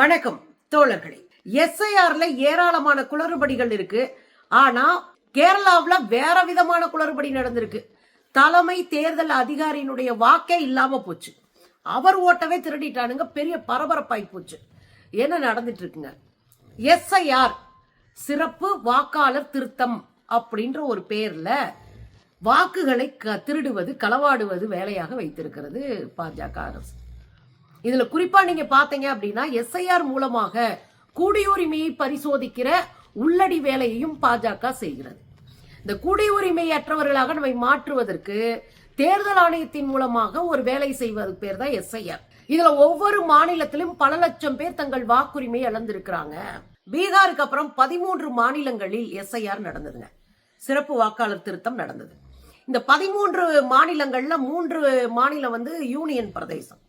வணக்கம் தோழர்களே. எஸ்ஐஆர்ல ஏராளமான குளறுபடிகள் இருக்கு. ஆனா கேரளாவில் வேற விதமான குளறுபடி நடந்திருக்கு. தலைமை தேர்தல் அதிகாரியினுடைய வாக்கே இல்லாம போச்சு. அவர் ஓட்டவே திருடிட்டானுங்க பெரிய பரபரப்பாய் போச்சு. என்ன நடந்துட்டு இருக்குங்க? எஸ்ஐஆர் சிறப்பு வாக்காளர் திருத்தம் அப்படின்ற ஒரு பேர்ல வாக்குகளை க- திருடுவது களவாடுவது வேலையாக வைத்திருக்கிறது பாஜக அரசு. இதுல குறிப்பா நீங்க பாத்தீங்க அப்படின்னா எஸ்ஐஆர் மூலமாக குடியுரிமையை பரிசோதிக்கிற உள்ளடி வேலையையும் பாஜக செய்கிறது. இந்த குடியுரிமையற்றவர்களாக நம்மை மாற்றுவதற்கு தேர்தல் ஆணையத்தின் மூலமாக ஒரு வேலை செய்வது பேர் தான் எஸ்ஐஆர் இதுல ஒவ்வொரு மாநிலத்திலும் பல லட்சம் பேர் தங்கள் வாக்குரிமை இழந்திருக்கிறாங்க. பீகாருக்கு அப்புறம் பதிமூன்று மாநிலங்களில் எஸ்ஐஆர் நடந்ததுங்க. சிறப்பு வாக்காளர் திருத்தம் நடந்தது. இந்த பதிமூன்று மாநிலங்கள்ல மூன்று மாநிலம் வந்து யூனியன் பிரதேசம்.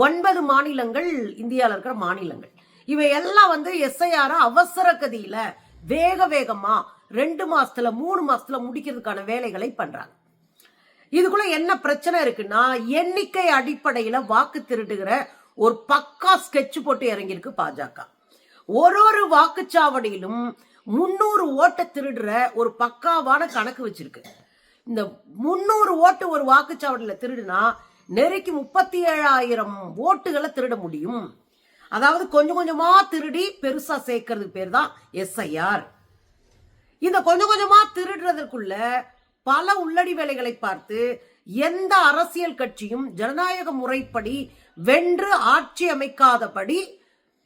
ஒன்பது மாநிலங்கள் இந்தியாவில் இருக்கிற மாநிலங்கள். இவை எல்லாம் வந்து எஸ்ஐஆர் அவசர கதியில வேக வேகமா ரெண்டு மாசத்துல மூணு மாசத்துல முடிக்கிறதுக்கான வேலைகளை பண்றாங்க. இதுக்குள்ள என்ன பிரச்சனை இருக்குன்னா எண்ணிக்கை அடிப்படையில வாக்கு திருடுகிற ஒரு பக்கா ஸ்கெட்ச் போட்டு இறங்கியிருக்கு பாஜக. ஒரு ஒரு வாக்குச்சாவடியிலும் முன்னூறு ஓட்டை திருடுற ஒரு பக்காவான கணக்கு வச்சிருக்கு. இந்த முன்னூறு ஓட்டு ஒரு வாக்குச்சாவடியில திருடுனா நெருக்கி முப்பத்தி ஏழாயிரம் ஓட்டுகளை திருட முடியும். அதாவது கொஞ்சம் கொஞ்சமா திருடி பெருசா சேர்க்கறது பேர் தான் எஸ்ஐஆர் இந்த கொஞ்சம் கொஞ்சமா திருடுறதற்குள்ள பல உள்ளடி வேலைகளை பார்த்து எந்த அரசியல் கட்சியும் ஜனநாயக முறைப்படி வென்று ஆட்சி அமைக்காதபடி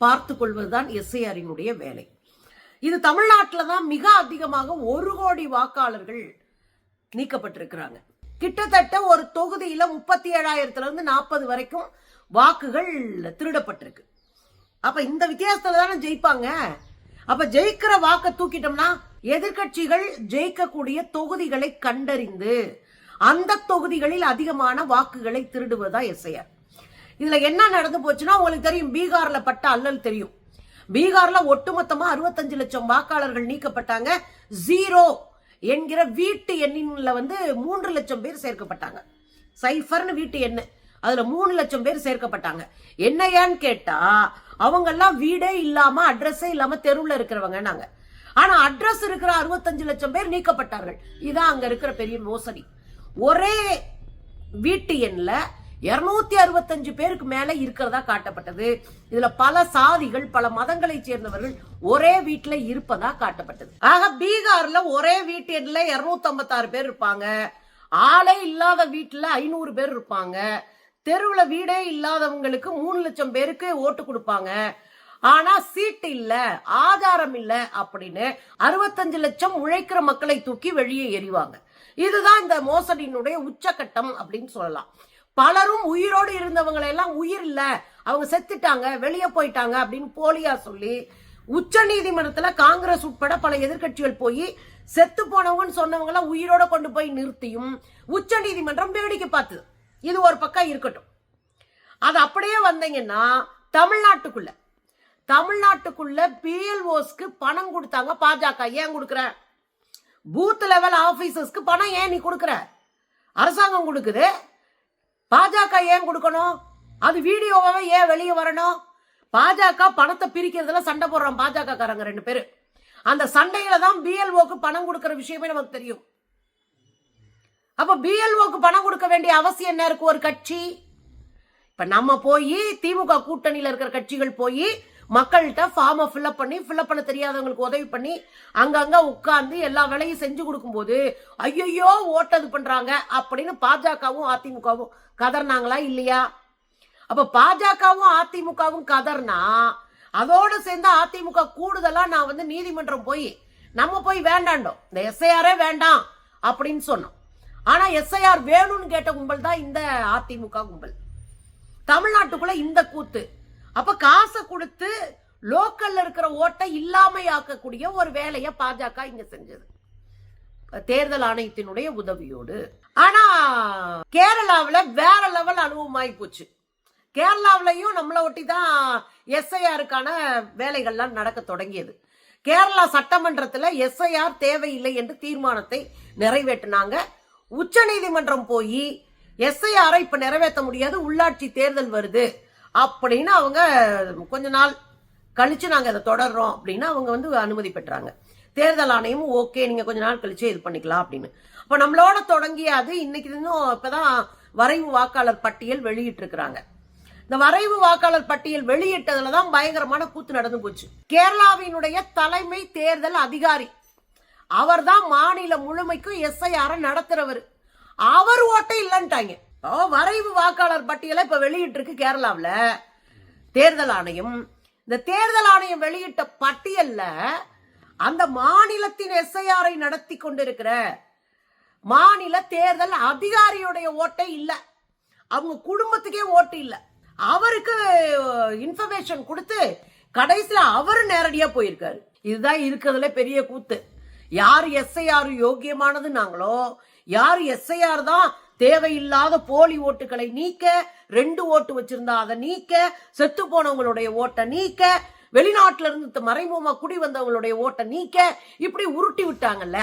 பார்த்து கொள்வதுதான் எஸ்ஐஆரினுடைய வேலை. இது தமிழ்நாட்டில் தான் மிக அதிகமாக ஒரு கோடி வாக்காளர்கள் நீக்கப்பட்டிருக்கிறாங்க. கிட்டத்தட்ட ஒரு தொகுதியில முப்பத்தி ஏழாயிரத்துல இருந்து நாற்பது வரைக்கும் வாக்குகள் திருடப்பட்டிருக்கு. அப்ப இந்த வித்தியாசத்துல தானே ஜெயிப்பாங்க? அப்ப ஜெயிக்கிற வாக்க தூக்கிட்டோம்னா எதிர்க்கட்சிகள் ஜெயிக்கக்கூடிய தொகுதிகளை கண்டறிந்து அந்த தொகுதிகளில் அதிகமான வாக்குகளை திருடுவதா எஸ்ஐஆர். இதுல என்ன நடந்து போச்சுன்னா உங்களுக்கு தெரியும் பீகார்ல பட்ட அல்லல் தெரியும். பீகார்ல ஒட்டுமொத்தமா அறுபத்தஞ்சு லட்சம் வாக்காளர்கள் நீக்கப்பட்டாங்க. ஜீரோ என்கிற வீட்டு எண்ணின்ல வந்து மூன்று லட்சம் பேர் சேர்க்கப்பட்டாங்க. சைஃபர்னு வீட்டு எண்ணு. அதுல மூணு லட்சம் பேர் சேர்க்கப்பட்டாங்க. என்ன ஏன்னு கேட்டா அவங்க எல்லாம் வீடே இல்லாம அட்ரஸே இல்லாம தெருவில் இருக்கிறவங்க நாங்க ஆனா அட்ரஸ் இருக்கிற அறுபத்தஞ்சு லட்சம் பேர் நீக்கப்பட்டார்கள். இதான் அங்க இருக்கிற பெரிய மோசடி. ஒரே வீட்டு எண்ணில் இருநூத்தி அறுபத்தஞ்சு பேருக்கு மேல இருக்கிறதா காட்டப்பட்டது. இதுல பல சாதிகள் பல மதங்களை சேர்ந்தவர்கள் ஒரே வீட்டுல இருப்பதா காட்டப்பட்டது. ஆக பீகார்ல ஒரே வீட்டு இருநூத்தி ஐம்பத்தாறு பேர் இருப்பாங்க. ஆளே இல்லாத வீட்டுல ஐநூறு பேர் இருப்பாங்க. தெருவுல வீடே இல்லாதவங்களுக்கு மூணு லட்சம் பேருக்கு ஓட்டு கொடுப்பாங்க. ஆனா சீட்டு இல்ல ஆதாரம் இல்ல அப்படின்னு அறுபத்தஞ்சு லட்சம் உழைக்கிற மக்களை தூக்கி வெளியே எறிவாங்க. இதுதான் இந்த மோசடியினுடைய உச்சக்கட்டம் அப்படின்னு சொல்லலாம். பலரும் உயிரோடு இருந்தவங்களை எல்லாம் உயிர் இல்ல. அவங்க செத்துட்டாங்க வெளியே போயிட்டாங்க அப்படின்னு போலியா சொல்லி உச்ச நீதிமன்றத்துல காங்கிரஸ் உட்பட பல எதிர்க்கட்சிகள் போய் செத்து போனவங்கன்னு சொன்னவங்கள உயிரோட கொண்டு போய் நிறுத்தியும் உச்ச நீதிமன்றம் வேடிக்கை பார்த்தது. இது ஒரு பக்கம் இருக்கட்டும். அது அப்படியே வந்தீங்கன்னா தமிழ்நாட்டுக்குள்ள தமிழ்நாட்டுக்குள்ள பிஎல்ஓஸ்க்கு பணம் கொடுத்தாங்க பாஜக. ஏன் கொடுக்குற? பூத் லெவல் ஆபீசர்ஸ்க்கு பணம் ஏன் நீ கொடுக்குற? அரசாங்கம் கொடுக்குது. பாஜக ஏன் கொடுக்கணும்? அது வீடியோவாவே ஏன் வெளியே வரணும்? பாஜக பணத்தை பிரிக்கிறதுல சண்டை போடுறான் பாஜக காரங்க ரெண்டு பேரு. அந்த சண்டையில தான் பிஎல்ஓக்கு பணம் கொடுக்கற விஷயமே நமக்கு தெரியும். அப்ப பிஎல்ஓக்கு பணம் கொடுக்க வேண்டிய அவசியம் என்ன இருக்கு? ஒரு கட்சி. இப்ப நம்ம போய் திமுக கூட்டணியில இருக்கிற கட்சிகள் போய் மக்கள்கிட்ட ஃபார்மை ஃபில்அப் பண்ணி ஃபில்அப் பண்ண தெரியாதவங்களுக்கு உதவி பண்ணி அங்கங்கே உட்கார்ந்து எல்லா வேலையும் செஞ்சு கொடுக்கும்போது ஐயையோ ஓட்டது பண்ணுறாங்க அப்படின்னு பாஜகவும் அதிமுகவும் கதர்னாங்களா இல்லையா? அப்போ பாஜகவும் அதிமுகவும் கதர்னா அதோடு சேர்ந்து அதிமுக கூடுதலாக நான் வந்து நீதிமன்றம் போய் நம்ம போய் வேண்டாண்டோம். இந்த எஸ்ஐஆரே வேண்டாம் அப்படின்னு சொன்னோம். ஆனால் எஸ்ஐஆர் வேணும்னு கேட்ட கும்பல் தான் இந்த அதிமுக கும்பல். தமிழ்நாட்டுக்குள்ள இந்த கூத்து. அப்ப காசை கொடுத்து லோக்கல்ல இருக்கிற ஓட்டை இல்லாமையாக்கக்கூடிய ஒரு வேலையை பாஜக இங்க செஞ்சது. தேர்தல் ஆணையத்தினுடைய உதவியோடு. ஆனா கேரளாவில் வேற லெவல் அனுபவமாகி போச்சு. கேரளாவிலையும் நம்மளை ஒட்டி தான் எஸ்ஐஆருக்கான வேலைகள்லாம் நடக்க தொடங்கியது. கேரளா சட்டமன்றத்தில் எஸ்ஐஆர் தேவையில்லை என்று தீர்மானத்தை நிறைவேற்றினாங்க. உச்சநீதிமன்றம் போய் எஸ்ஐஆரை இப்ப நிறைவேற்ற முடியாது. உள்ளாட்சி தேர்தல் வருது. அப்படின்னு அவங்க கொஞ்ச நாள் கழிச்சு நாங்கள் அதை தொடர்றோம் அப்படின்னு அவங்க வந்து அனுமதி பெற்றாங்க. தேர்தல் ஆணையமும் ஓகே நீங்கள் கொஞ்ச நாள் கழிச்சு இது பண்ணிக்கலாம் அப்படின்னு. அப்போ நம்மளோட தொடங்கிய அது இன்னைக்கு இன்னும் இப்பதான் வரைவு வாக்காளர் பட்டியல் வெளியிட்டிருக்கிறாங்க. இந்த வரைவு வாக்காளர் பட்டியல் வெளியிட்டதுல தான் பயங்கரமான கூத்து நடந்து போச்சு. கேரளாவினுடைய தலைமை தேர்தல் அதிகாரி அவர்தான் மாநிலம் முழுமைக்கும் எஸ்ஐஆரை நடத்துறவர். அவர் ஓட்டை இல்லைன்ட்டாங்க. வரைவு வாக்காளர் பட்டியலை இப்ப வெளியிட்டு இருக்கு கேரளாவில். தேர்தல் ஆணையம். இந்த தேர்தல் ஆணையம் வெளியிட்ட பட்டியல்ல அந்த மாநிலத்தின் எஸ்ஐஆரை நடத்தி கொண்டிருக்கிற மாநில தேர்தல் அதிகாரியுடைய ஓட்டே இல்லை. அவங்க குடும்பத்துக்கே ஓட்டு இல்லை. அவருக்கு இன்ஃபர்மேஷன் கொடுத்து கடைசியில் அவரு நேரடியாக போயிருக்காரு. இதுதான் இருக்கிறதுல பெரிய கூத்து. யார் எஸ்ஐஆர் யோக்கியமானதுன்னாங்களோ யார் எஸ்ஐஆர் தான் தேவையில்லாத போலி ஓட்டுகளை நீக்க ரெண்டு ஓட்டு வச்சிருந்தா அதை நீக்க செத்து போனவங்களுடைய ஓட்டை நீக்க வெளிநாட்டில இருந்து மறைமுகமா குடி வந்தவங்களுடைய ஓட்டை நீக்க இப்படி உருட்டி விட்டாங்கல்ல.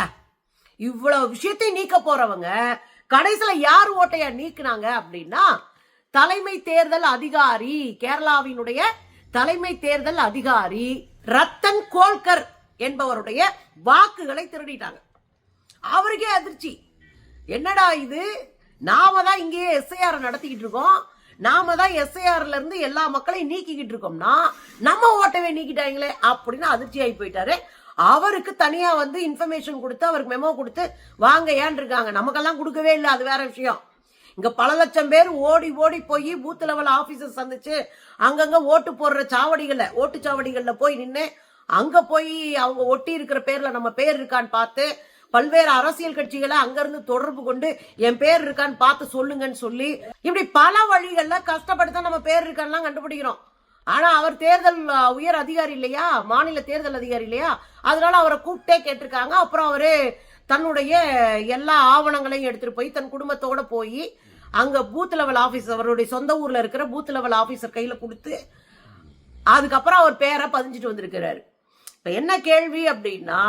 இவ்வளவு விஷயத்தை நீக்க போறவங்க கடைசியில யார் ஓட்டைய நீக்குனாங்க அப்படின்னா தலைமை தேர்தல் அதிகாரி கேரளாவினுடைய தலைமை தேர்தல் அதிகாரி ரத்தன் கோல்கர் என்பவருடைய வாக்குகளை திருடிட்டாங்க. அவருக்கே அதிர்ச்சி. என்னடா இது? நாம தான் இங்கேயே எஸ்ஐஆர் நடத்திக்கிட்டு இருக்கோம். நாம தான் எஸ்ஐஆர்ல இருந்து எல்லா மக்களையும் நீக்கிக்கிட்டு இருக்கோம்னா நம்ம ஓட்டவே நீக்கிட்டாங்களே அப்படின்னு அதிர்ச்சி ஆகி போயிட்டாரு. அவருக்கு தனியா வந்து இன்ஃபர்மேஷன் கொடுத்து அவருக்கு மெமோ கொடுத்து வாங்க ஏன் இருக்காங்க? நமக்கெல்லாம் கொடுக்கவே இல்லை. அது வேற விஷயம். இங்க பல லட்சம் பேர் ஓடி ஓடி போய் பூத் லெவல் ஆபீசர் சந்திச்சு அங்கங்க ஓட்டு போடுற சாவடிகள்ல ஓட்டு சாவடிகள்ல போய் நின்று அங்க போய் அவங்க ஒட்டி இருக்கிற பேர்ல நம்ம பேர் இருக்கான்னு பார்த்து பல்வேறு அரசியல் கட்சிகளை அங்கிருந்து தொடர்பு கொண்டு என் பேர் இருக்கான்னு பார்த்து சொல்லுங்கன்னு சொல்லி இப்படி பல வழிகள்ல கஷ்டப்பட்டு தான் நம்ம பேர் இருக்கான்லாம் கண்டுபிடிக்கிறோம். ஆனா அவர் தேர்தல் உயர் அதிகாரி இல்லையா? மாநில தேர்தல் அதிகாரி இல்லையா? அதனால அவரை கூப்பிட்டே கேட்டிருக்காங்க. அப்புறம் அவரு தன்னுடைய எல்லா ஆவணங்களையும் எடுத்துட்டு போய் தன் குடும்பத்தோட போய் அங்க பூத் லெவல் ஆபீஸ் அவருடைய சொந்த ஊர்ல இருக்கிற பூத் லெவல் ஆபீசர் கையில கொடுத்து அதுக்கப்புறம் அவர் பேரை பதிஞ்சிட்டு வந்திருக்கிறாரு. இப்ப என்ன கேள்வி அப்படின்னா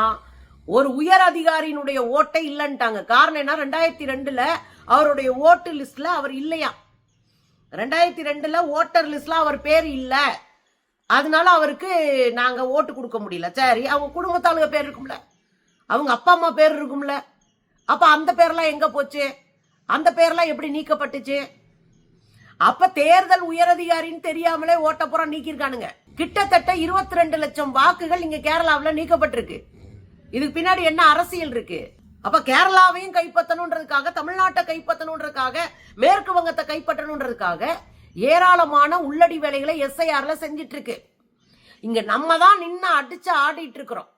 ஒரு உயர் அதிகாரியினுடைய ஓட்டை இல்லைன்ட்டாங்க. காரணம் என்ன? ரெண்டாயிரத்தி ரெண்டுல அவருடைய ஓட்டு லிஸ்ட்ல அவர் இல்லையா? ரெண்டாயிரத்தி ரெண்டுல ஓட்டர் லிஸ்ட்ல அவர் பேர் இல்லை. அதனால அவருக்கு நாங்க ஓட்டு கொடுக்க முடியல. சரி அவங்க குடும்பத்தாளுங்க பேர் இருக்கும்ல. அவங்க அப்பா அம்மா பேர் இருக்கும்ல. அப்ப அந்த பேர்லாம் எங்க போச்சு? அந்த பேர்லாம் எப்படி நீக்கப்பட்டுச்சு? அப்ப தேர்தல் உயரதிகாரின்னு தெரியாமலே ஓட்டப்புறம் நீக்கியிருக்கானுங்க. கிட்டத்தட்ட இருபத்தி ரெண்டு லட்சம் வாக்குகள் இங்க கேரளாவில் நீக்கப்பட்டிருக்கு. இதுக்கு பின்னாடி என்ன அரசியல் இருக்கு? அப்ப கேரளாவையும் கைப்பற்றணுன்றதுக்காக தமிழ்நாட்டை கைப்பற்றணுன்றதுக்காக மேற்கு வங்கத்தை கைப்பற்றணுன்றதுக்காக ஏராளமான உள்ளடி வேலைகளை எஸ்ஐஆர்ல செஞ்சிட்டு இருக்கு. இங்க நம்ம தான் நின்று அடிச்சு ஆடிட்டு இருக்கிறோம்.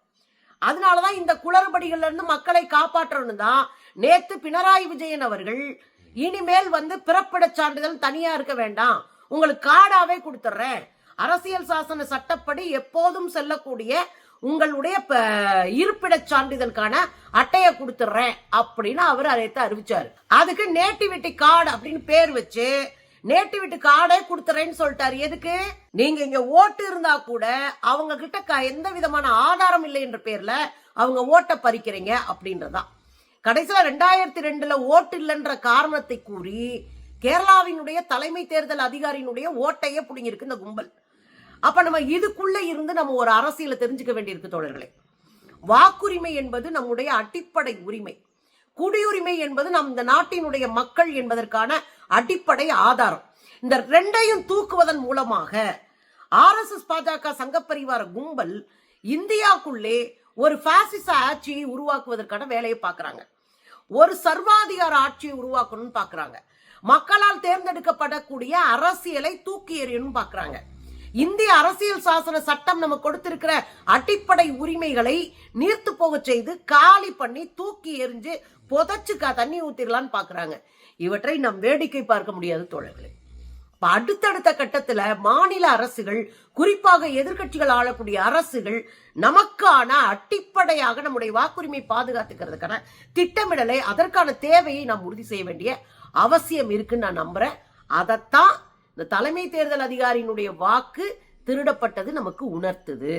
அதனாலதான் இந்த குளறுபடிகள்ல இருந்து மக்களை காப்பாற்றணும் தான் நேத்து பினராயி விஜயன் அவர்கள் இனிமேல் வந்து பிறப்பிடச் சான்றிதழ் தனியா இருக்க வேண்டாம். உங்களுக்கு காடாவே கொடுத்துட்றேன் அரசியல் சாசன சட்டப்படி எப்போதும் செல்லக்கூடிய உங்களுடைய ப- இருப்பிடச் சான்றிதழுக்கான அட்டையை கொடுத்துட்றேன் அப்படின்னு அவர் அதைத்தான் அறிவிச்சாரு. அதுக்கு நேட்டிவிட்டி கார்டு அப்படின்னு பேர் வச்சு நேட்டிவிட்டி கார்டே கொடுத்துறேன்னு சொல்லிட்டாரு. எதுக்கு? நீங்க இங்க ஓட்டு இருந்தா கூட அவங்க கிட்ட க- எந்த விதமான ஆதாரம் இல்லை என்ற பேர்ல அவங்க ஓட்டை பறிக்கிறீங்க அப்படின்றதான். கடைசியில ரெண்டாயிரத்தி ரெண்டுல ஓட்டு இல்லைன்ற காரணத்தை கூறி கேரளாவினுடைய தலைமை தேர்தல் அதிகாரியினுடைய ஓட்டையே பிடிங்கிருக்கு இந்த கும்பல். அப்ப நம்ம இதுக்குள்ள இருந்து நம்ம ஒரு அரசியலை தெரிஞ்சுக்க வேண்டியிருக்கு தோழர்களே. வாக்குரிமை என்பது நம்முடைய அடிப்படை உரிமை. குடியுரிமை என்பது நம் இந்த நாட்டினுடைய மக்கள் என்பதற்கான அடிப்படை ஆதாரம். இந்த ரெண்டையும் தூக்குவதன் மூலமாக ஆர்எஸ்எஸ் பாஜக சங்கப்பரிவார கும்பல் இந்தியாக்குள்ளே ஒரு பாசிச ஆட்சியை உருவாக்குவதற்கான வேலையை பார்க்குறாங்க. ஒரு சர்வாதிகார ஆட்சியை உருவாக்கணும்னு பார்க்குறாங்க. மக்களால் தேர்ந்தெடுக்கப்படக்கூடிய அரசியலை தூக்கி எறியணும்னு பார்க்குறாங்க. இந்திய அரசியல் சாசன சட்டம் நம்ம கொடுத்திருக்கிற அடிப்படை உரிமைகளை நீர்த்து போக செய்து காலி பண்ணி தூக்கி எறிஞ்சு புதைச்சு தண்ணி ஊத்திடலான்னு பாக்குறாங்க. இவற்றை நம் வேடிக்கை பார்க்க முடியாது தோழர்களே. அடுத்தடுத்த கட்டத்துல மாநில அரசுகள் குறிப்பாக எதிர்க்கட்சிகள் ஆளக்கூடிய அரசுகள் நமக்கான அடிப்படையாக நம்முடைய வாக்குரிமை பாதுகாத்துக்கிறதுக்கான திட்டமிடலை அதற்கான தேவையை நாம் உறுதி செய்ய வேண்டிய அவசியம் இருக்குன்னு நான் நம்புறேன். அதைத்தான் இந்த தலைமை தேர்தல் அதிகாரியினுடைய வாக்கு திருடப்பட்டது நமக்கு உணர்த்துது.